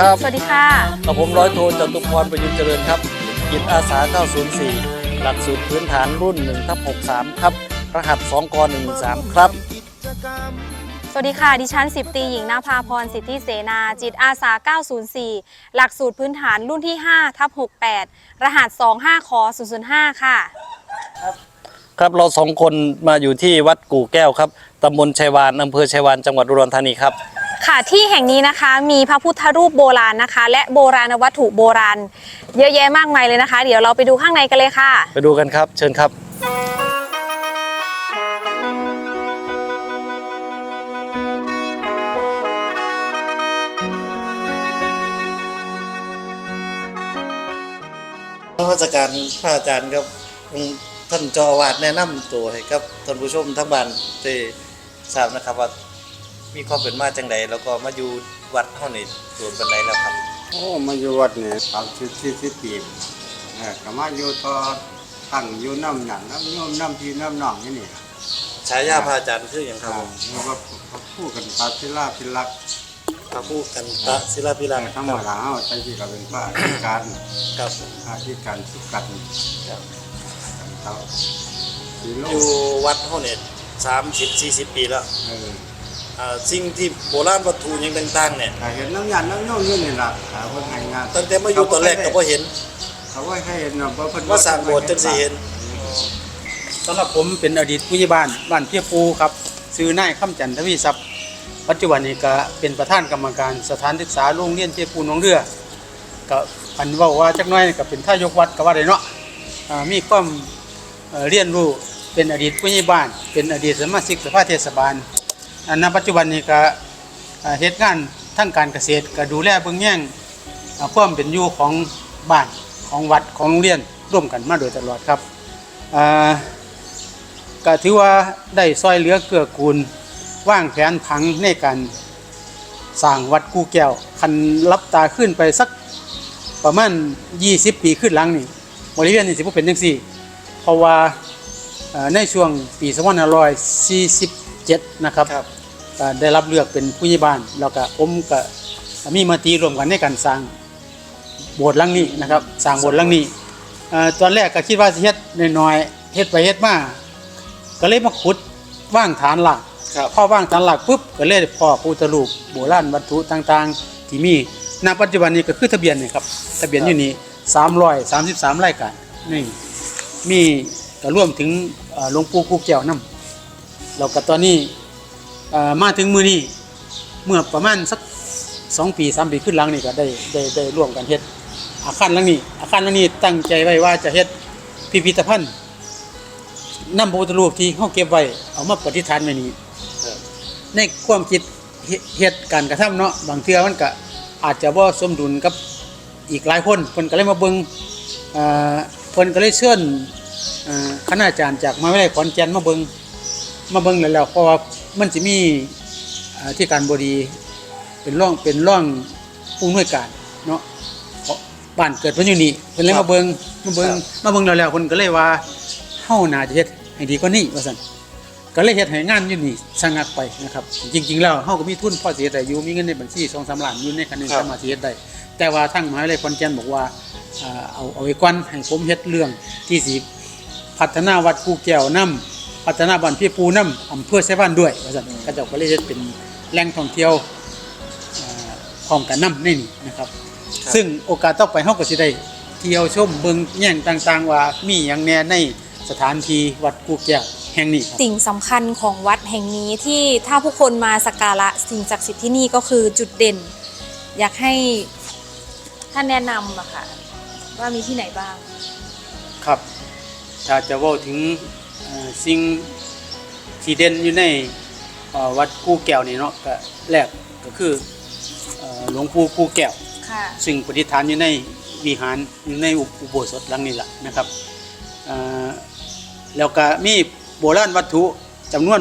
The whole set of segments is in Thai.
สวัสดีครับสวัสดีค่ะกับผมร้อยโทจตุพรประยุทธ์เจริญครับจิตอาสา 904 หลักสูตรพื้นฐานรุ่น1ทับ63 ครับ รหัส2ก113 ครับ สวัสดีค่ะ ดิฉันสิบตรีหญิงนภาพรสิทธิเสนา จิตอาสา 904 หลักสูตรพื้นฐานรุ่นที่5ทับ68 รหัส 25ค005 ค่ะ ครับเราสองคนมาอยู่ที่วัดกู่แก้วครับตำบลชัยวานอำเภอชัยวานจังหวัดอุดรธานีครับ ค่ะที่แห่งนี้นะคะมีพระพุทธรูปโบราณนะคะ และโบราณวัตถุโบราณ เยอะแยะมากมายเลยนะคะ เดี๋ยวเราไปดูข้างในกันเลยค่ะ ไปดูกันครับ เชิญครับนมัสการพระอาจารย์ครับท่านเจาอาวาดแนะนำตัวให้ครับท่านผู้ชมทั้งบ้านได้ทราบนะครับว่า มีความเป็นมาจังไดแล้วก็มาอยู่วัดเฮานี่ตัวเป็นไรแล้วครับ โอ้มาอยู่วัดเนี่ยสามสิบสี่สิบปีเออก็มาอยู่ต่อตั้งอยู่น้ำหนังน้ำโยมน้ำพี่น้ำหนองนี่นี่ล่ะฉายาพระอาจารย์คืออย่างครับอ่าผมแล้วก็พูดกันตาพิลาพิลักษณ์พระผู้กันตะศิลาพิรังทั้งหมดหลาวใจที่ก็เป็นพระอธิการครับพระอธิการสุกันครับกันเต้าสีโลอยู่วัดเฮาเนี่ยสามสิบสี่สิบปีแล้วเอออ่า สิ่งที่โบราณวัตถุหยังต่างๆเนี่ยถ้าเห็นน้ำยานน้ำโยมนี่นี่ล่ะถ้าเพิ่นให้งานตั้งแต่มาอยู่ตอนแรกก็บ่เห็นเขาว่าให้เห็นเนาะบ่เพิ่นว่าสร้างโบสถ์จังสิเห็นสำหรับผมเป็นอดีตผู้ใหญ่บ้านบ้านเพียปูครับซื้อนายคำจันทวีทรัพย์ปัจจุบันนี้ก็เป็นประธานกรรมการสถานศึกษาโรงเรียนเพียปูหนองเรือก็อันเว่าว่าจักหน้อยก็เป็นท่ายกวัดก็ว่าได้เนาะอ่ามีความเอ่อเรียนรู้เป็นอดีตผู้ใหญ่บ้าน เป็นอดีตสมาชิกสภาเทศบาลอัน ณปัจจุบันนี้ก็เฮ็ดงานทั้งการเกษตรก็ดูแลเบื้องแย่งอ่าความเป็นอยู่ของบ้านของวัดของโรงเรียนร่วมกันมาโดยตลอดครับก็ถือว่าได้ซอยเหลือเกื้อกูลว่างแผนผังในการสร้างวัดกูแก้ว คันรับตาขึ้นไปสักประมาณ 20 ปีขึ้นหลังนี่บริเวณนี้สิบ่เป็นจังซี่ เพราะว่าเอ่อในช่วงปี 2547นะครับครับ ก็ได้รับเลือกเป็นผู้ใหญ่บ้าน แล้วก็ผมก็มีมติร่วมกันในการสร้างโบสถ์หลังนี้นะครับสร้างโบสถ์หลังนี้เอ่อตอนแรกก็คิดว่าสิเฮ็ดน้อยๆเฮ็ดไปเฮ็ดมาก็เลยมาขุดว่างฐานหลัก ครับ พอว่างฐานหลักปุ๊บก็เลยพ่อพุทธรูปโบราณวัตถุต่างๆ ที่มีณปัจจุบันนี้ก็คือทะเบียนนี่ครับทะเบียนอยู่นี่333รายการนี่มีก็รวมถึงเอ่อหลวงปู่กูแก้วนํ แล้วก็ตอนนี้มาถึงมือนี้เมื่อประมาณสักสองปีสามปีขึ้นหลังนี่ก็ได้ได้ได้ร่วมกันเฮ็ดอาคารหลังนี้ อาคารหลังนี้ตั้งใจไว้ว่าจะเฮ็ดพิพิธภัณฑ์นำพระพุทธรูปที่เขาเก็บไว้เอามาปฏิฐานไว้นี้ในความคิดเฮ็ดการกระทำเนาะบางเทื่อมันก็อาจจะบ่าสมดุลกับอีกหลายคนเพิ่นก็เลยมาเบิงเอ่อเพิ่นก็เลยเชิญคณาจารย์จากมาวิทยาลัยขอนแก่นมาเบิง มาเบิ่งแล้วแล้วเพราะว่ามันสิมีเอ่อที่การบดีเป็นร่องเป็นร่องผู้อำนวยการเนาะเพราะบ้านเกิดเพิ่นอยู่นี่เพิ่นเลยมาเบิ่งมาเบิ่งมาเบิ่งแล้วแล้วเพิ่นก็เลยว่าเฮาน่าจะเฮ็ดให้ดีกว่านี้ว่าซั่นก็เลยเฮ็ดให้งานอยู่นี่สงักไปนะครับ จริง ๆ แล้วเฮาก็มีทุนพอสิเฮ็ดได้อยู่มีเงินในบัญชี2-3ล้านอยู่ในคันนี้ครับสามารถสิเฮ็ดได้แต่ว่าทางมหาวิทยาลัยขอนแก่นบอกว่าอ่าเอาเอาไว้ก่อนให้ผมเฮ็ดเรื่องที่สิพัฒนาวัดกูแก้วนํ พัฒนาบ้านพี่ปูนํอำเภอไชบ้านด้วยว่าซั่นก็เจ้าก็เลยเฮ็ดเป็นแหล่งท่องเที่ยวอ่าพร้อมกันนํในนี่นะครับ ซึ่งโอกาสต่อไปเฮาก็สิได้เที่ยวชมเบิ่งแย่งต่างๆ ว่ามีหยังแหน่ในสถานที่วัดกูแก้วแห่งนี้ครับสิ่งสำคัญของวัดแห่งนี้ที่ถ้าผู้คนมาสักการะสิ่งศักดิ์สิทธิ์ที่นี่ก็คือจุดเด่น อยากให้ท่านแนะนำอะค่ะว่ามีที่ไหนบ้าง ครับถ้าจะเว่าถึงเอ่อ สิ่งที่เด่นอยู่ในเอ่อวัดกูแก้วนี่เนาะก็แรกก็คือเอ่อหลวงปู่กูแก้วค่ะซึ่งประดิษฐานอยู่ในวิหารอยู่ในอุโบสถหลังนี้แหละนะครับเอ่อแล้วก็มีโบราณวัตถุจำนวน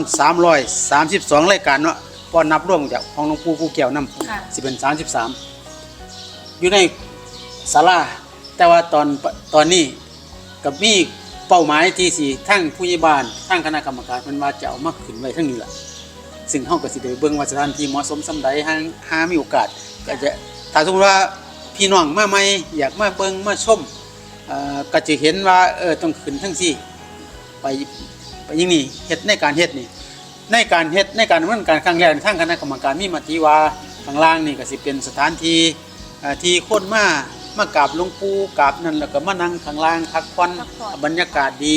332 รายการเนาะพอนับรวมจากของหลวงปู่กูแก้วนํค่ะสิเป็น 33 อยู่ในศาลาแต่ว่าตอนตอนนี้กับมี เป้าหมายที่สี่ทั้งผู้ใหญ่บ้านทั้งคณะกรรมการมันว่าจะเอามาขึ้นไว้ทั้งนี้แหละซึ่งเฮาก็สิได้เบิ่งว่าสถานที่เหมาะสมสำใดหาหามีโอกาสก็จะถ้าสมมติว่าพี่น้องมาใหม่อยากมาเบิ่งมาชมเอ่อก็จะเห็นว่าเออต้องขึ้นทั้งสี่ไปไปอยังนี่เฮ็ดในการเฮ็ดนี่ในการเฮ็ดในการดำเนินการครั้งแรกทางคณะกรรมการมีมติว่าข้างล่างนี่ก็สิเป็นสถานที่ที่คนมา มากราบหลวงปู่กราบนั่นแล้วก็มานั่งข้างล่างพักผ่อนพักผ่อน บรรยากาศดี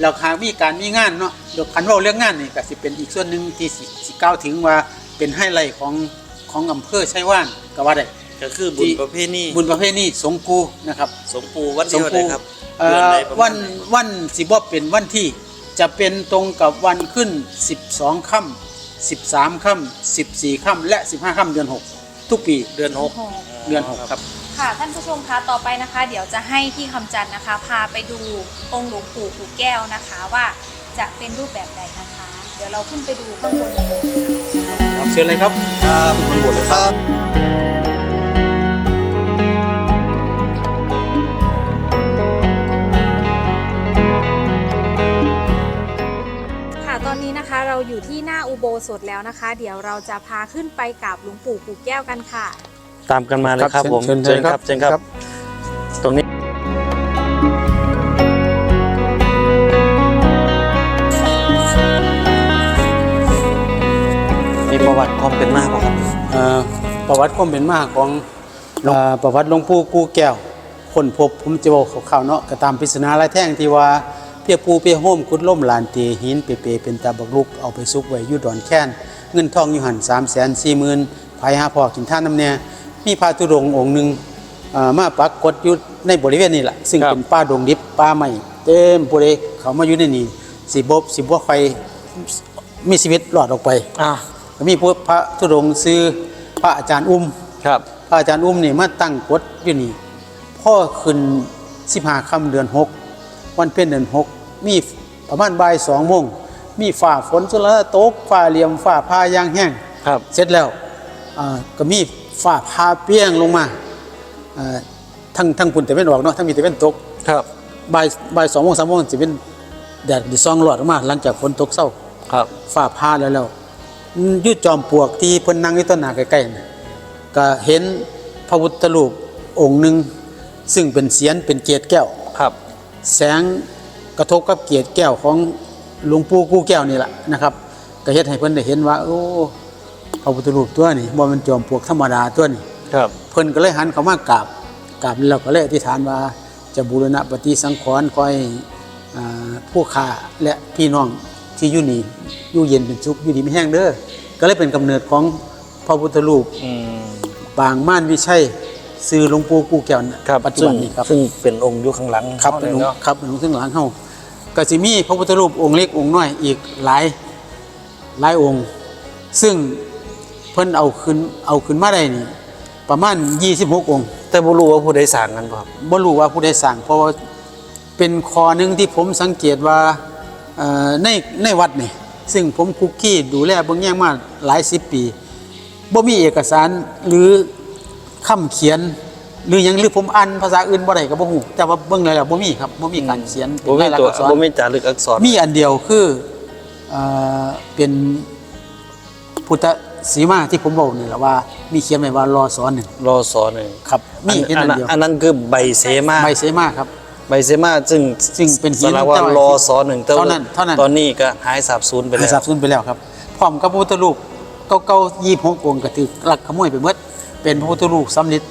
แล้วหากมีการมีงานเนาะเดี๋ยวคันเว้าเรื่องงานนี่ก็สิเป็นอีกส่วนหนึ่งที่สิสิกล่าวถึงว่าเป็นไฮไลท์ของของอำเภอไชัยว่านก็ว่าได้ ก็คือบุญประเพณีบุญประเพณีสงกูนะครับสงปูวันที่เท่าไหร่ครับเอ่เดือนอใดประมาวัณนไหนวันสิบ่เป็นวันที่จะเป็นตรงกับวันขึ้น 12ค่ำ13ค่ำ14ค่ำและ 15ค่ำเดือน 6 ทุกปี เดือนหก เดือน 6 ครับ ค่ะท่านผู้ชมคะต่อไปนะคะ เดี๋ยวจะให้พี่คำจันทร์นะคะ พาไปดูองค์หลวงปู่ปู่แก้วนะคะว่าจะเป็นรูปแบบใดนะคะ เดี๋ยวเราขึ้นไปดูข้างบนเลยครับเชิญเลยครับครับมันบวชเลยครับค่ะตอนนี้นะคะเราอยู่ที่หน้าอุโบสถแล้วนะคะ เดี๋ยวเราจะพาขึ้นไปกราบหลวงปู่ปู่แก้วกันค่ะ ตามกันมาเลยครับผมเชิญเชิญครับเชิญครับ ตรงนี้มีประวัติความเป็นมาบ่ครับเอ่อประวัติความเป็นมาของเอ่อประวัติหลวงปู่กูแก้วคนพบผมจะบอกข่าวๆเนาะก็ตามปริศนาลายแท่งที่ว่าเพียปูเพียโฮมกุดล่มลานเตหินเปเปเป็นตาบักลุกเอาไปซุกไว้อยู่ดอนแค้นเงินทองอยู่หัน3 4 0 0 0 0ภายหาพอกินท่านน้ำเนี่ย มีพระธุดงค์องค์หนึ่งเอ่อมาปักกดอยู่ในบริเวณนี้แหละซึ่งครับ เป็นป่าดงดิบป่าใหม่เต็มผู้ใดเขามาอยู่ในนี้สิบบสิบ่ค่อยมีชีวิตรอดออกไป อ่าก็มีพระธุดงค์ซื้อพระอาจารย์อุ้ม ครับ พระอาจารย์อุ้มนี่มาตั้งกฎอยู่นี่พ่อขึ้นสิบห้าค่ำเดือนหกวันเพ็ญเดือนหกมีประมาณบ่ายสองโมงมีฝ่าฝนสุรตกฝ่าเหลี่ยมฝ่าพายางแห้ง ครับ เสร็จแล้วอ่าก็มี ฝ่าพาเปี้ยงลงมาอ่าทั้งทั้งปุ่นแต่เป็นออกเนาะทั้งมีแต่เป็นตกครับบ่ายบ่ายสองโมงสามโมงจะเป็นแดดดิซองหลอดออกมา หลังจากฝนตกเศร้าครับฝ่าพาแล้วแล้วอืมอยุดจอมปลวกที่เพิ่นนั่งอยู่ต้นหนาใกล้ๆน่ะก็เห็นพระพุทธรูปองค์หนึ่งซึ่งเป็นเสียนเป็นเกศแก้วครับ แสงกระทบกับเกศแก้วของหลวงปู่กู้แก้วนี่แหละนะครับ ก็เฮ็ดให้เพิ่นได้เห็นว่า โอ้ พระพุทธรูปตัวนี้บ่แมันจอมปลวกธรรมดาตัวนี้ครับเพิ่นก็เลยหันเข้ามากราบกราบแล้วก็เลยอธิษฐานว่าจะบูรณะปฏิสังขรณ์คอยอ่าผู้ข้าและพี่น้องที่อยู่นี่อยู่เย็นเป็นสุขอยู่ดีไม่แห้งเด้อก็เลยเป็นกำเนิดของพระพุทธรูปอืมปางม่านวิชัยซื้อหลวงปู่กู้แก้วน่ะครับปัจจุซึ่บังนนี้ครับซึ่งเป็นองค์อยู่ข้างหลังครับขาเป็นยองค์เนาะครับเป็นองค์ซึ่งหลังเฮาก็สิมีพระพุทธรูปองค์เล็กองค์น้อยอีกหลายหลายองค์ ซึ่ง เพิ่นเอาขึ้นเอาขึ้นมาได้นี่ประมาณ 26 องค์แต่บ่รู้ว่าผู้ใดสร้างกันบ่ครับบ่รู้ว่าผู้ใดสั่งเพราะว่าเป็นคอหนึ่งที่ผมสังเกตว่าเอ่อในในวัดนี่ซึ่งผมคุกกี้ดูแลเบิ่งแย่งมาหลายสิบปีบ่มีเอกสารหรือคำเขียน หรือหยังหรือผมอ่านภาษาอื่นบ่ได้ก็บ่ฮู้แต่ว่าเบิ่งแล้วแล้วบ่มีครับบ่มีการเขียนเป็บ่นมีลายลักษตัวณ์อักษรบ่มีจารึกอักษรมีอันเดียวคือเอ่อเป็นพุทธ สีมาที่ผมบอกนี่แหละว่า มีเขียนไว้ว่ารอสอนหนึ่งรอสอหนึ่งครับมีเห็นอัอันนนั้นเดียวอันนั้นคือใบเสมาใบเสมาครับใบเสมาซึ่งซึ่งเป็นหินสารวัตรแต่ว่ารอสอหนึ่งแต่ว่เท่านั้นเท่านั้นตอนนี้ก็หายสาบสูญไปหาแล้ยวสับสูญไปแล้วครับพร้อมกับพระพุทธรูปเก่าๆยี่หกองค์ก็ถือลักขโมยไปหมดเป็นพระพุทธรูปสำริด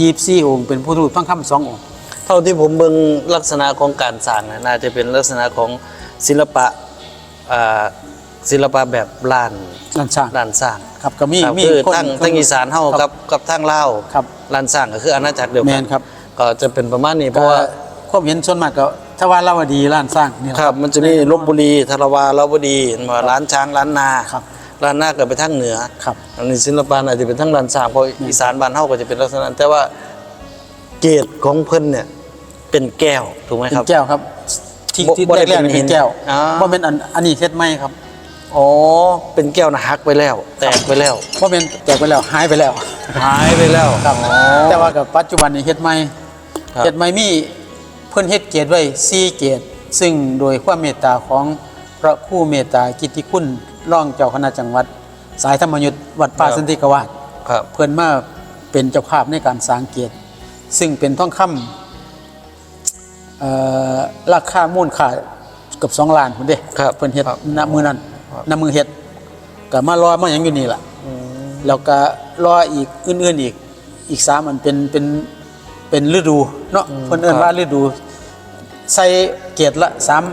ยี่สี่องค์เป็นพระพุทธรูปพังคำสององค์เท่าที่ผมเบิ่งลักษณะของการสร้างน่ะน่าจะเป็นลักษณะของศิลปะอ่า ศิลปะแบบล้านลันช่างล้านสร้างครับก็มีครับมีคือคนทั้งทั้งอีสานเฮากับกับทางลาวครับล้านสร้างก็คืออาณาจักรเดียวแมกันนครับ ก็จะเป็นประมาณนี้เพก็ราะว่าความเห็นส่วนมากก็ทวารลาวดีล้านสร้างนี่แหละครับ มันจะมีลบบุรีทารวาลาวดีเห็นบ่ร้านช้างร้านนาครับร้านนาก็ไปทางเหนือครับอันนี้ศิลปะอาจจะเป็นทั้งร้านสร้างเพราะอีสานบ้านเฮาก็จะเป็นลักษณะนั้นแต่ว่าเกตของเพิ่นเนี่ยเป็นแก้วถูกไหมเป็ครับนแก้วครับที่บ่ที่บ่ได้แรกๆเป็นนี่หิเป็นนแก้วอ๋อว่าเป็นอันอันนี้เซ็ตไหมครับ อ๋อ เป็นแก้วนะฮักไปแล้ว แตกไปแล้วว่าเป็นแจกไปแล้วหายไปแล้วหายไปแล้วครับอ๋อแต่ว่ากับปัจจุบันนี้เฮ็ดไหมครับเฮ็ดไหมมีเพิ่นเฮ็ดเกตไว้4เกตซึ่งโดยความเมตตาของพระครู่เมตตากิตติคุณรองเจ้าคณะจังหวัด สายธรรมยุทธวัดป่าสันติกวาสครับเพิ่นมาเป็นเจ้าภาพในการสร้างเกียรติซึ่งเป็นทองคำเอ่อราคามูลค่าเกือบ2ล้านพุ่นเด้ครับเพิ่นเฮ็ดครับณมือนั้น ครับณมือเฮ็ดก็มารอมาหยังอยู่นี่ล่ะแล้วก็รออีกอื่นๆอีกอีกสามอันเป็นเป็นเป็นฤดูเนาะเพิ่นเอิ้นว่าฤดู ใส่เกรดละสาม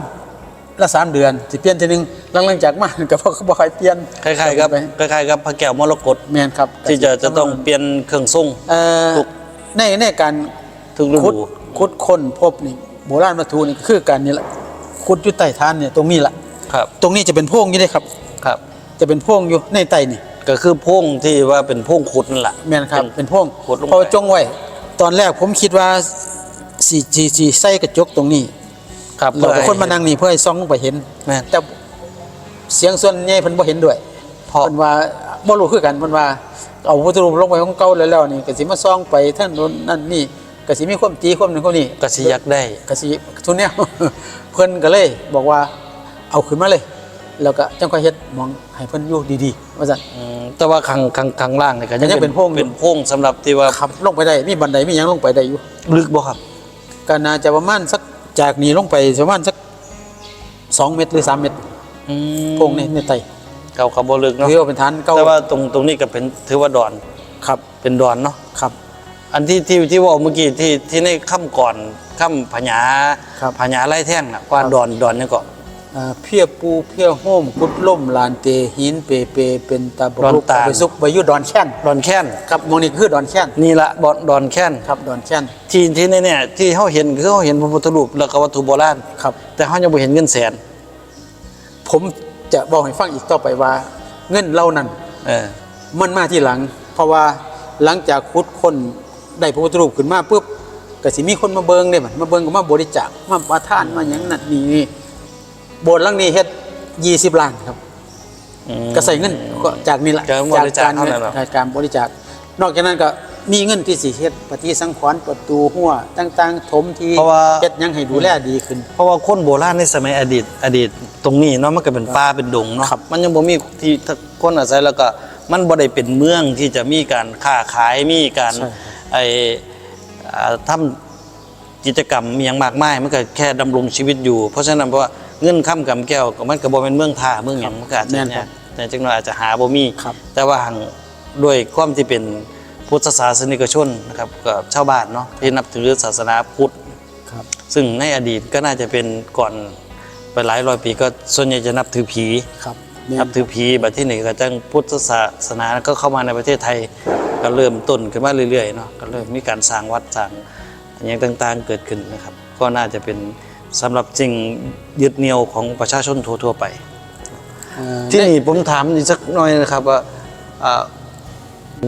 ละสามเดือนสิเปลี่ยนทีนึงหลังๆจากมาก็บ่บ่ค่อยเปลี่ยนคล้ายๆกับไปคล้ายๆกับพระแก้วมรกตแม่นครับ ที่จะจะต้องเปลี่ยนเครื่องทรงเอ่อทุกในในการทุกฤขุดดูขุดค้นพบนี่โบราณวัตถุนี่คือการนี่แหละขุดอยู่ใต้ฐานเนี่ยตรงนี้แหละ ครับ ตรงนี้จะเป็นโพรงอยู่เด้ครับ ครับ จะเป็นโพรงอยู่ในใต้นี่ก็คือโพงที่ว่าเป็นโพงขุดนั่นแหละแม่นครับเป็นโพรงขุดลงไปเพราะว่าจงไว้ตอนแรกผมคิดว่าสีสีสีใส่กระจกตรงนี้ครับเราก็คนมานั่งนี่เพื่อให้ส่องลงไปเห็นแม่นแต่เสียงส่วนใหญ่เพิ่นบ่เห็นด้วยเพราะเพิ่นว่าบ่รู้คือกันเพิ่นว่าเอาพุทธรูปลงไปของเก่าแล้วแล้วนี่ก็สิมาส่องไปท่านโน้นนั่นนี่ก็สิมีความตีความนึงความนี้กสิยักได้ก็สิทุนเนี้ยเพิ่นก็เลยบอกว่า เอาขึ้นมาเลย แล้วก็จังค่อยเฮ็ดหมองให้เพิ่นอยู่ดีๆว่าซั่น อืมแต่ว่าข้างข้างข้างล่างนี่ก็ยังเป็นโพรงอยู่ เป็นโพงสำหรับที่ว่าขับลงไปได้มีบันไดมีหยังลงไปได้อยู่ลึกบ่ครับก็น่าจะประมาณสักจากนี้ลงไปประมาณสัก2เมตรหรือ3เมตรอืมโพรงในในไตเขาเขาบ่ลึกเนาะถือว่าเป็นฐานเก่าแต่ว่าตรงตรงนี้ก็เป็นถือว่าดอนครับเป็นดอนเนาะ ครับ อันที่ที่ที่ว่าเมื่อกี้ที่ที่ในค่ำก่อนค่ำพญาครับพญาไล่แท่งน่ะกว่าครับ ดอนดอนนี่ก็อ่า เพียปูเพียโฮมกุดล่มลานเตหินเปเป เป็นตาบดอนรุกตาลไปซุกไปอยู่ดอนแค้นดอนแค้นครับหมองนี้คือดอนแค้นนี่ละดอนดอนแค้นครับดอนแค้นที่ที่เนี่ยเนี่ยที่เขาเห็นคือเขาเห็นพระพุทธรูปแล้วก็วัตถุโบราณครับแต่เขายังไม่เห็นเงินแสน ผมจะบอกให้ฟังอีกต่อไปว่า เงินเหล่านั้นเออมันมาที่หลัง เพราะว่าหลังจากขุดคนได้พระพุทธรูปขึ้นมาปุ๊บก็สิมีคนมาเบิงเนี่ยมันมาเบิงก็มาบริจาคมาประทานมาอย่างนั้นนี่นี่ โบสถ์หลังนี้เฮ็ด20ล้านครับ อืม ก็ใส่เงินก็จากนี่แหละจากบริจาคการเท่านั้นเหรอ จากการบริจาคนอกจากนั้นก็มีเงินที่สิเฮ็ดปฏิสังขรณ์ประตูหัวต่างๆ ถมทีเพราะว่า เฮ็ดหยังให้ดูแลดีขึ้น เพราะว่าคนโบราณในสมัยอดีต อดีตตรงนี้เนาะมันก็เป็นป่าเป็นดงเนาะครับมันยังบ่มีที่คนอาศัยแล้วก็มันบ่ได้เป็นเมืองที่จะมีการค้าขายมีการใช่ครับไอ้อ่าทำกิจกรรมมีอย่างมากมายมันก็แค่ดำรงชีวิตอยู่ เพราะฉะนั้นเพราะว่า เงินค้ำกำแก้วก็มันก็บ่เป็นเมืองท่าเมืองหยังมันก็อาจจะแม่นครัเนี่ยบแต่จังหน่อยอาจจะหาบ่มี ครับแต่ว่าหังด้วยความที่เป็นพุทธศาสนิกชนนะครับกับชาวบ้านเนาะที่นับถือศาสนาพุทธ ครับ ซึ่งในอดีตก็น่าจะเป็นก่อนไปหลายร้อยปีก็ส่วนใหญ่จะนับถือผี ครับแม่น นับถือผีแบบที่หนึ่งก็จังพุทธศาสนาก็เข้ามาในประเทศไทยก็เริ่มต้นขึ้นมาเรื่อยๆเนาะก็เริ่มมีการสร้างวัดสร้างอย่างต่างๆเกิดขึ้นนะครับ ก็น่าจะเป็น สำหรับสิ่งยึดเหนี่ยวของประชาชนทั่วๆไปเอ่อที่นี่ผมถามอีกสักหน่อยนะครับว่าอ่า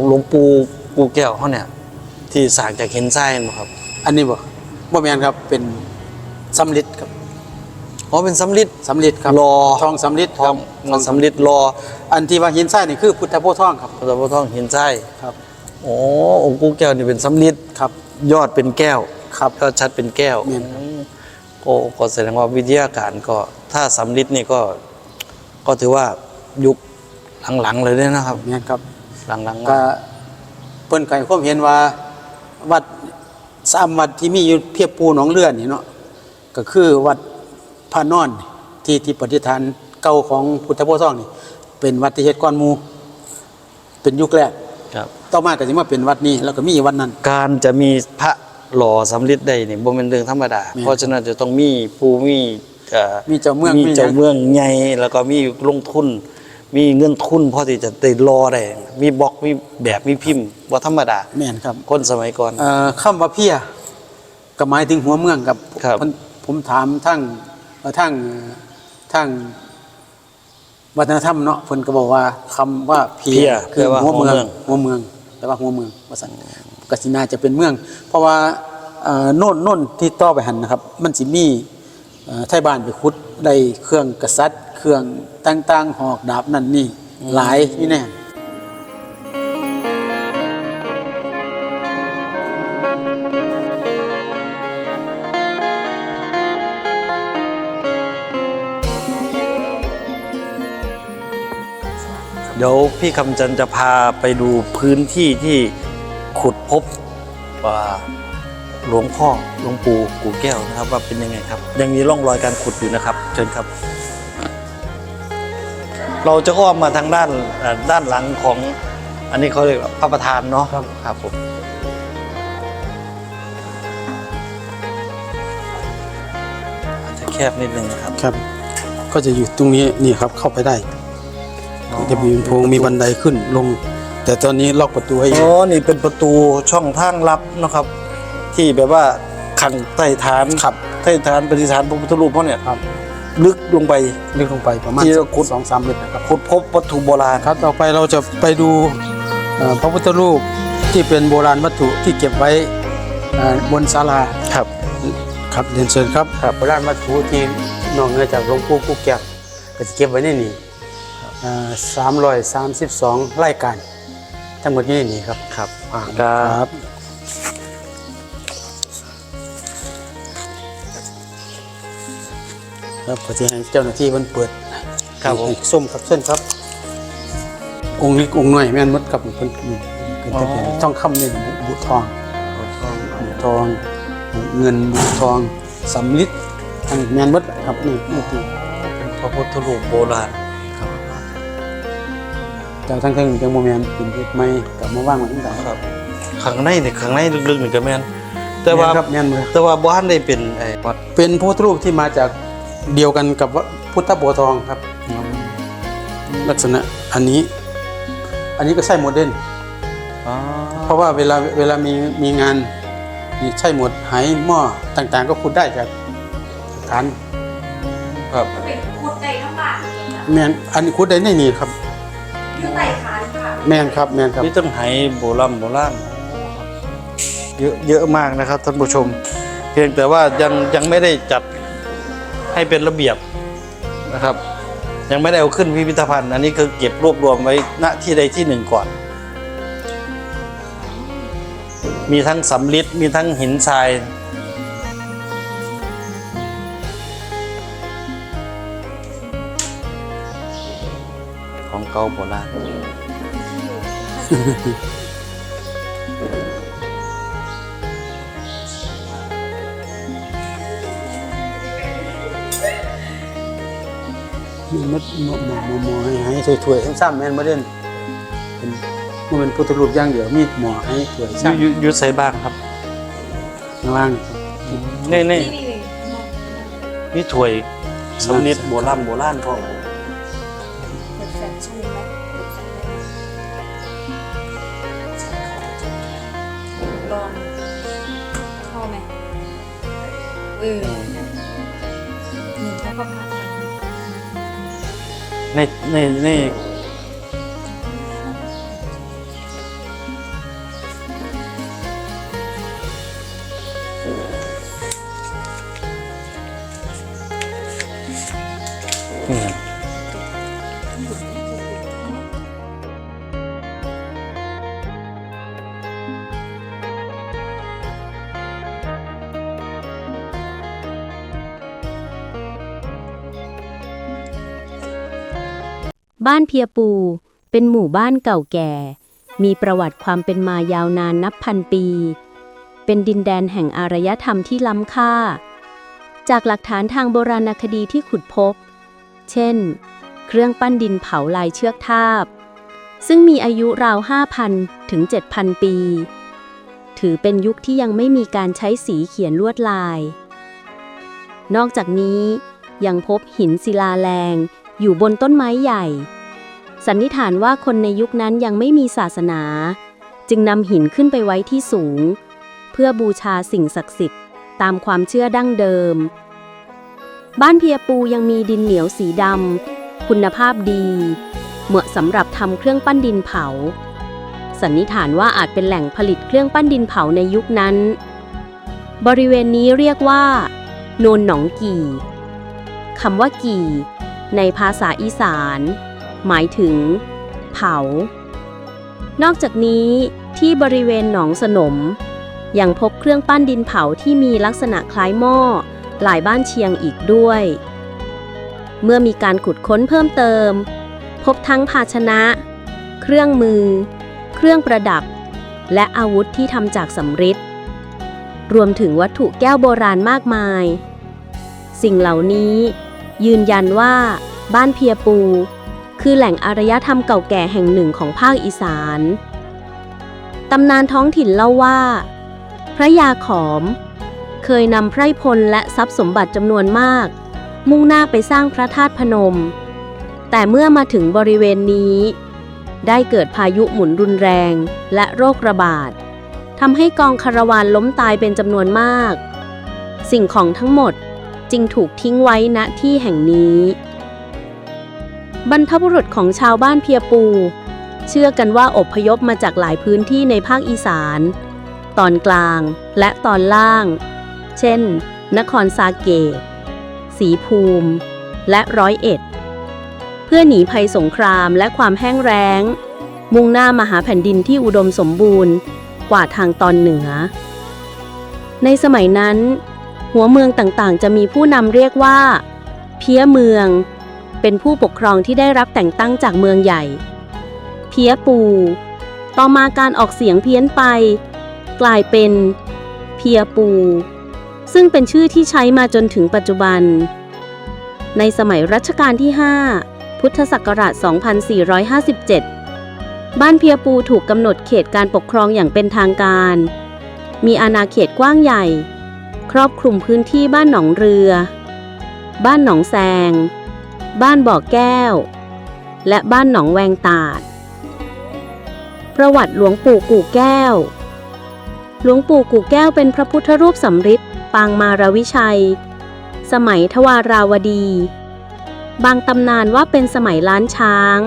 หลวงปู่ปู่แก้วเขาเนี่ย ที่สร้างจากหินทรายเห็นบ่ครับ อันนี้บ่บ่แม่นครับเป็นสำลิดครับอ๋อเป็นสำริดสำลิดครับรอทองสำลิดทองมันสำริดรอ อันที่ว่าหินทรายนี่คือพุทธโพธิ์ทองครับพระพุทธทองหินทรายครับโอ้องค์ปู่แก้วนี่เป็นสำริดครับ ยอดเป็นแก้วครับยอดชัดเป็นแก้วแม่นครับอืม โอ้ก็แสดงว่าวิทยาการก็ถ้าสำริดนี่ก็ก็ถือว่ายุคหลังๆเลยเนี่ยนะครับแม่นครับหลังๆก็มาเพิ่นก็ให้ความเห็นว่าวัดสามวัดที่มีอยู่เพียบปูหนองเลือนนี่เนาะก็คือวัดพระนอนที่ที่ปฏิฐานเก่าของพุทธโพธิ์ทองนี่ เป็นวัดที่เฮ็ดก่อนหมู่เป็นยุคแรกครับ ต่อมาก็สิมาเป็นวัดนี้แล้วก็มีวัดนั้น การจะมีพระ หล่อสำริดได้นี่บ่เป็นเรื่องธรรมดาแม่นเพราะฉะนั้นจะต้องมีผู้มีเอ่อมีเจ้าเมืองมีมีหยังเจ้าเมืองใหญ่แล้วก็มีลงทุน มีเงินทุนพอที่จะได้รอได้มีบล็อกมีแบบมีพิมพ์บ่ธรรมดาแม่นครับคนสมัยก่อนเอ่อคำว่าเพียก็หมายถึงหัวเมืองครับครับผมผมถามทั้งเอ่อทั้งทั้งวัฒนธรรมเนาะเพิ่นก็บอกว่าคำว่าเพีเพียยคือแปลว่าหัวเมืองหัวเมืองหัวเมืองแปลว่าหัวเมืองว่าซั่น ก็สิน่าจะเป็นเมือง เพราะว่าโน่นโน่นที่ต่อไปหันนะครับ มันสิมีเอ่อไทยบ้านไปขุดได้เครื่องกษัตริย์ เครื่องต่างๆหอกดาบนั่นนี่หลายนี่แน่เดี๋ยวพี่คำจันทร์จะพาไปดูพื้นที่ที่ ขุดพบว่าหลวงพ่อหลวงปู่กูแก้วนะครับ ว่าเป็นยังไงครับ ยังมีร่องรอยการขุดอยู่นะครับ เชิญครับ เราจะอ้อมมาทางด้านเอ่อด้านหลังของ อันนี้เขาเรียกว่าพระประธานเนาะครับครับผมอาจจะแคบนิดนึงนะครับ ครับ ก็จะอยู่ตรงนี้นี่ครับเข้าไปได้จะมีโพรงมีบันไดขึ้นลง แต่ตอนนี้ล็อกประตูไว้ออ๋ยู่อนี่เป็นประตูช่องทางลับนะครับ ที่แบบว่าขังใต้ฐานครับใต้ฐานปฏิฐานพระพุทธรูปเพราะเนี่ยครับ ลึกลงไปลึกลงไปประมาณที่เราขุดสองสามเมตรนะครับขุดพบวัตถุโบราณครับ ต่อไปเราจะไปดูเอ่อพระพุทธรูปที่เป็นโบราณวัตถุที่เก็บไว้เอ่อบนศาลาครับ ครับเรียนเชิญครับครับโบราณวัตถุที่นอกเหนือจากหลวงปู่กุ๊กแก้วก็จะเก็บไว้ในนี้สามร้อยสามสิบสองรายการ ทั้งหมดอยู่ในนี้ครับครับอ่าคก็รับครับก็จะให้เจ้าหน้าที่มันเปิดครับผมให้ส้มครับเส้นครับ องค์เล็กองค์น้อยแม่นหมดกับเพิ่นอืมเพิ่นจะเป็นทองคำนี่บุบุทองบุทอง เงินบุทองสำลิดทั้งแม่นหมดครับนี่นี่ที่เป็นพระพุทธรูปโบราณ แต่ทั้งทั้งจังโมแมนเป็นเฮ็ดใหม่กับมาว่างไว้ทั้งหลายครับข้างในนี่ข้างในลึกๆนี่ก็แม่นแต่ว่าม่นครับแม่นมือแต่ว่าบ้านได้เป็นไอ้วัดเป็นพระพุทธรูปที่มาจากเดียวกันกับวัดพุทธโบวทองครับ ลักษณะอันนี้ อันนี้ก็ใช่โมเดิร์นอ๋อเพราะว่าเวลาเวลามีมีงานมีใช่หมดไหหม้อต่างๆ ก็ขุดได้จากฐานครับเป็นขุดในทั้งบ้านเลยนะแมนอันนี้ขุดได้ในนี่ครับ แมนครับแมนครับนี่ต้องไหโบราณโบราณเยอะเยอะมากนะครับท่านผู้ชม เพียงแต่ว่ายังยังไม่ได้จัดให้เป็นระเบียบนะครับ ยังไม่ได้เอาขึ้นพิพิธภัณฑ์ อันนี้คือเก็บรวบรวมไว้ณที่ใดที่หนึ่งก่อน มีทั้งสำลิดมีทั้งหินทรายของเก่าโบราณ มันมัดหมอหมอหมอหมอให้ให้ถ้วยๆซ้ำๆแมนโมเดิร์นเป็นมันเป็นพุทธรูปอย่างเดียวมีหมอให้ถ้วยอซ้ำยู่อยู่อยู่ใส่บ้างครับข้างล่างครับ นี่นี่นี่นี่มีถ้วยสำลิดโบราณโบราณพ่อเออนี่เขาก็พาไปในในในนี่ บ้านเพียปู เป็นหมู่บ้านเก่าแก่ มีประวัติความเป็นมายาวนานนับพันปี เป็นดินแดนแห่งอารยธรรมที่ล้ำค่า จากหลักฐานทางโบราณคดีที่ขุดพบ เช่น เครื่องปั้นดินเผาลายเชือกทาบ ซึ่งมีอายุราว 5,000 ถึง 7,000 ปี ถือเป็นยุคที่ยังไม่มีการใช้สีเขียนลวดลาย นอกจากนี้ยังพบหินศิลาแรง อยู่บนต้นไม้ใหญ่ สันนิษฐานว่าคนในยุคนั้นยังไม่มีศาสนา จึงนำหินขึ้นไปไว้ที่สูง เพื่อบูชาสิ่งศักดิ์สิทธิ์ ตามความเชื่อดั้งเดิม บ้านเพียปูยังมีดินเหนียวสีดำคุณภาพดี เหมาะสำหรับทำเครื่องปั้นดินเผา สันนิษฐานว่าอาจเป็นแหล่งผลิตเครื่องปั้นดินเผาในยุคนั้น บริเวณนี้เรียกว่า โนนหนองกี่คำว่ากี่ ในภาษาอีสาน หมายถึง เผา นอกจากนี้ที่บริเวณหนองสนม ยังพบเครื่องปั้นดินเผาที่มีลักษณะคล้ายหม้อหลายบ้านเชียงอีกด้วย เมื่อมีการขุดค้นเพิ่มเติม พบทั้งภาชนะ เครื่องมือ เครื่องประดับ และอาวุธที่ทำจากสำริดรวมถึงวัตถุแก้วโบราณมากมาย สิ่งเหล่านี้ ยืนยันว่า บ้านเพียปู คือแหล่งอารยธรรมเก่าแก่แห่งหนึ่งของภาคอีสาน ตำนานท้องถิ่นเล่าว่า พระยาขอม เคยนำไพรพลและทรัพย์สมบัติจำนวนมาก มุ่งหน้าไปสร้างพระธาตุพนม แต่เมื่อมาถึงบริเวณนี้ ได้เกิดพายุหมุนรุนแรงและโรคระบาดทำให้กองคาราวานล้มตายเป็นจำนวนมาก สิ่งของทั้งหมด จึงถูกทิ้งไว้ณที่แห่งนี้ บรรพบุรุษของชาวบ้านเพียปู เชื่อกันว่าอบพยพมาจากหลายพื้นที่ในภาคอีสาน ตอนกลางและตอนล่าง เช่น นครซาเกตสีภูมิ และร้อยเอ็ด เพื่อหนีภัยสงครามและความแห้งแล้ง มุ่งหน้ามาหาแผ่นดินที่อุดมสมบูรณ์กว่าทางตอนเหนือ ในสมัยนั้น หัวเมืองต่างๆ จะมีผู้นำเรียกว่า เพี้ยเมือง เป็นผู้ปกครองที่ได้รับแต่งตั้งจากเมืองใหญ่ เพี้ยปู ต่อมาการออกเสียงเพี้ยนไป กลายเป็น เพียปู ซึ่งเป็นชื่อที่ใช้มาจนถึงปัจจุบัน ในสมัยรัชกาลที่ 5 พุทธศักราช 2457 บ้านเพียปูถูกกำหนดเขตการปกครองอย่างเป็นทางการ มีอาณาเขตกว้างใหญ่ ครอบคลุมพื้นที่บ้านหนองเรือ บ้านหนองแซง บ้านบ่อแก้ว และบ้านหนองแวงตาด ประวัติหลวงปู่กู่แก้ว หลวงปู่กู่แก้วเป็นพระพุทธรูปสำริดปางมารวิชัย สมัยทวาราวดี บางตำนานว่าเป็นสมัยล้านช้าง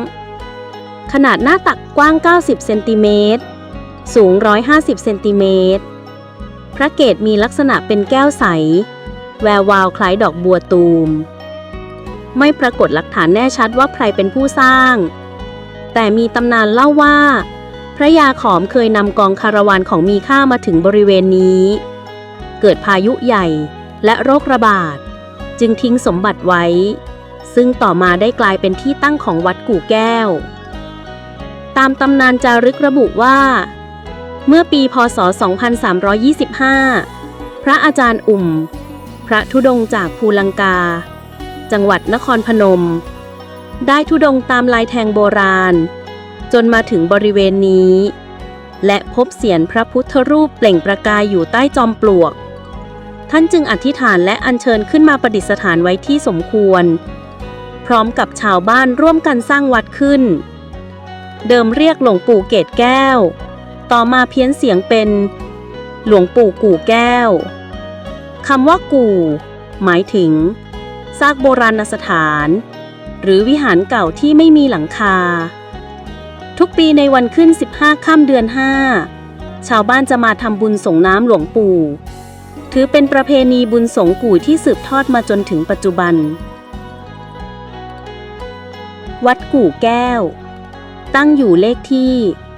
ขนาดหน้าตักกว้าง 90 เซนติเมตร สูง 150 เซนติเมตร พระเกศมีลักษณะเป็นแก้วใส แวววาวคล้ายดอกบัวตูม ไม่ปรากฏหลักฐานแน่ชัดว่าใครเป็นผู้สร้าง แต่มีตำนานเล่าว่า พระยาขอมเคยนำกองคาราวานของมีค่ามาถึงบริเวณนี้ เกิดพายุใหญ่และโรคระบาด จึงทิ้งสมบัติไว้ ซึ่งต่อมาได้กลายเป็นที่ตั้งของวัดกู่แก้ว ตามตำนานจารึกระบุว่า เมื่อปีพศ 2325 พระอาจารย์อุ่ม พระธุดงจากภูลังกา จังหวัดนครพนม ได้ธุดงตามลายแทงโบราณ จนมาถึงบริเวณนี้ และพบเสียนพระพุทธรูปเปล่งประกายอยู่ใต้จอมปลวก ท่านจึงอธิษฐานและอัญเชิญขึ้นมาประดิษฐานไว้ที่สมควร พร้อมกับชาวบ้านร่วมกันสร้างวัดขึ้น เดิมเรียกหลวงปู่เกตแก้ว ต่อมาเพี้ยนเสียงเป็น หลวงปู่กู่แก้วคำว่ากู่ หมายถึง ซากโบราณสถาน หรือวิหารเก่าที่ไม่มีหลังคา ทุกปีในวันขึ้น 15ค่ำเดือน 5 ชาวบ้านจะมาทำบุญส่งน้ำหลวงปู่ ถือเป็นประเพณีบุญสงกู่ที่สืบทอดมาจนถึงปัจจุบัน วัดกู่แก้ว ตั้งอยู่เลขที่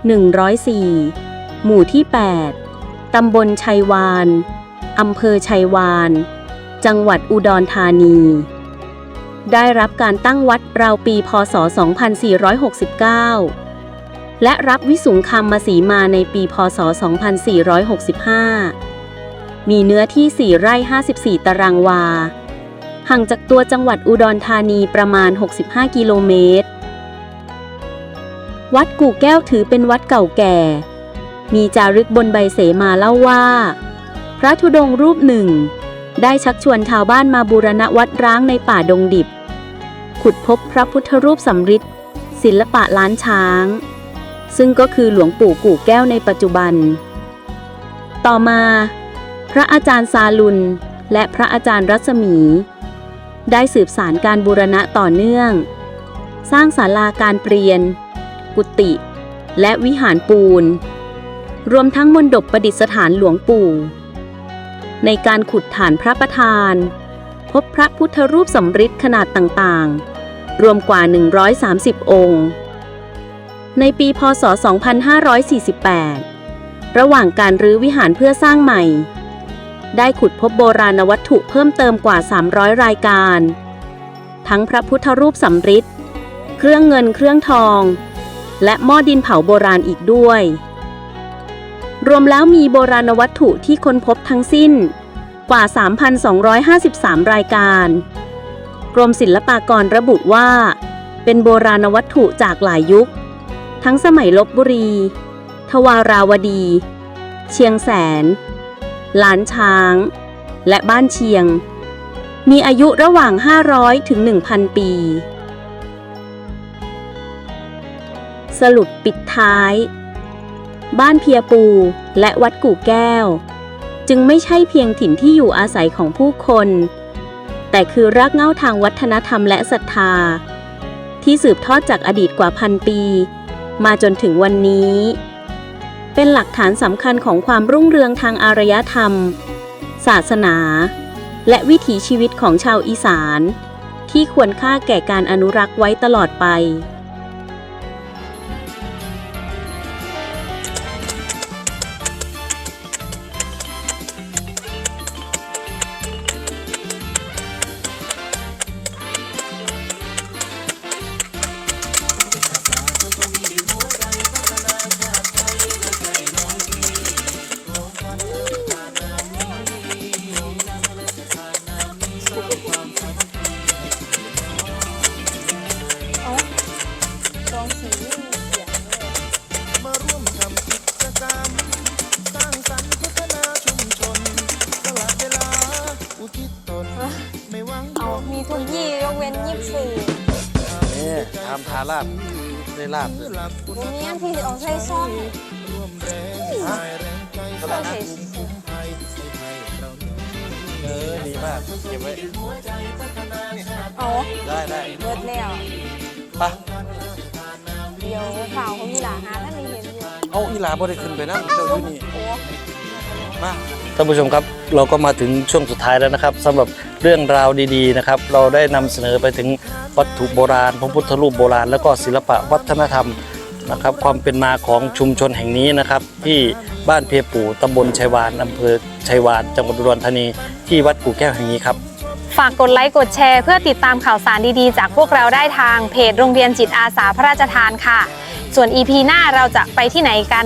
104 หมู่ที่ 8 ตำบลชัยวาน อำเภอชัยวาน จังหวัดอุดรธานี ได้รับการตั้งวัดราวปีพศ 2469 และรับวิสุงคำมาสีมาในปีพศ 2465 มีเนื้อที่ 4 ไร่ 54 ตารางวา ห่างจากตัวจังหวัดอุดรธานีประมาณ 65 กิโลเมตร วัดกู่แก้วถือเป็นวัดเก่าแก่ มีจารึกบนใบเสมาเล่าว่า พระธุดงค์รูปหนึ่ง ได้ชักชวนชาวบ้านมาบูรณะวัดร้างในป่าดงดิบ ขุดพบพระพุทธรูปสำริดศิลปะล้านช้าง ซึ่งก็คือหลวงปู่กู่แก้วในปัจจุบัน ต่อมา พระอาจารย์ซาลุน และพระอาจารย์รัศมี ได้สืบสารการบูรณะต่อเนื่อง สร้างศาลาการเปลี่ยน กุฏิและวิหารปูน รวมทั้งมณฑปประดิษฐานหลวงปู่ ในการขุดฐานพระประธาน พบพระพุทธรูปสำริดขนาดต่างๆ รวมกว่า 130 องค์ ในปีพศ 2548 ระหว่างการรื้อวิหารเพื่อสร้างใหม่ ได้ขุดพบโบราณวัตถุเพิ่มเติมกว่า 300 รายการ ทั้งพระพุทธรูปสำริดเครื่องเงินเครื่องทอง และหม้อดินเผาโบราณอีกด้วย รวมแล้วมีโบราณวัตถุที่ค้นพบทั้งสิ้นกว่า 3,253 รายการ กรมศิลปากรระบุว่า เป็นโบราณวัตถุจากหลายยุค ทั้งสมัยลบบุรี ทวาราวดี เชียงแสน ล้านช้าง และบ้านเชียง มีอายุระหว่าง 500 ถึง 1,000 ปี สรุปปิดท้าย บ้านเพียปูและวัดกู่แก้ว จึงไม่ใช่เพียงถิ่นที่อยู่อาศัยของผู้คน แต่คือรากเหง้าทางวัฒนธรรมและศรัทธา ที่สืบทอดจากอดีตกว่าพันปี มาจนถึงวันนี้ เป็นหลักฐานสำคัญของความรุ่งเรืองทางอารยธรรม ศาสนา และวิถีชีวิตของชาวอีสาน ที่ควรค่าแก่การอนุรักษ์ไว้ตลอดไป ใช้ซ่อมร่วมแรงกายแรงใจใช้ใส่คุ้มภัยให้ไทยเรานี้เออดีมากเก็บไว้เอาได้ได้เบิดแล้วไปะเดี๋ยวฝ่าวเขามีหลาหาท่านมีเห็นอยู่เอาอีหลาบ่ได้ขึ้นไปนะเจ้าอยู่นี่โอ้มาท่านผู้ชมครับเราก็มาถึงช่วงสุดท้ายแล้วนะครับสำหรับเรื่องราวดีๆนะครับ เราได้นำเสนอไปถึงวัตถุโบราณพระพุทธรูปโบราณ แล้วก็ศิลปะวัฒนธรรม นะครับ ความเป็นมาของชุมชนแห่งนี้นะครับ ที่บ้านเพปู่ตำบลชัยวานอำเภอชัยวาน จังหวัดอุดรธานีที่วัดกู่แก้วแห่งนี้ครับ ฝากกดไลค์กดแชร์เพื่อติดตามข่าวสารดีๆ จากพวกเราได้ทางเพจโรงเรียนจิตอาสาพระราชทานค่ะ ส่วน EP หน้าเราจะไปที่ไหนกัน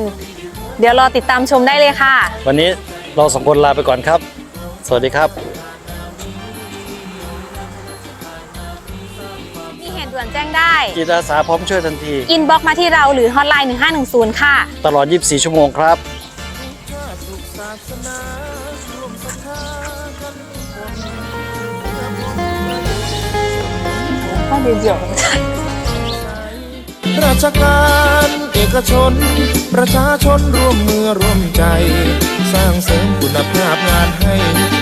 เดี๋ยวรอติดตามชมได้เลยค่ะ วันนี้เราสองคนลาไปก่อนครับ สวัสดีครับ ตุด่วนแจ้งได้จิตอาสาพร้อมช่วยทันที อินบ็อกมาที่เราหรือฮอตไลน์1510 ค่ะ ตลอด 24 ชั่วโมงครับชาติสุขศาสนาร่วมศรัทธากันทุกคนก็เดี๋ยวเดี๋ยวราชการเอกชน ประชาชนร่วมมือร่วมใจ สร้างเสริมคุณภาพงานให้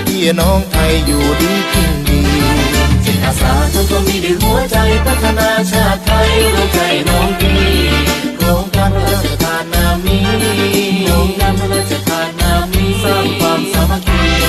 พี่น้องไทยอยู่ดีกินดีจิต อาสาทำตัวมีดีหัวใจพัฒนาชาติไทยรู้ใจน้องดีโครงการพระราชทานนามีโครงการพระราชทานนามีสร้างความสามัคคี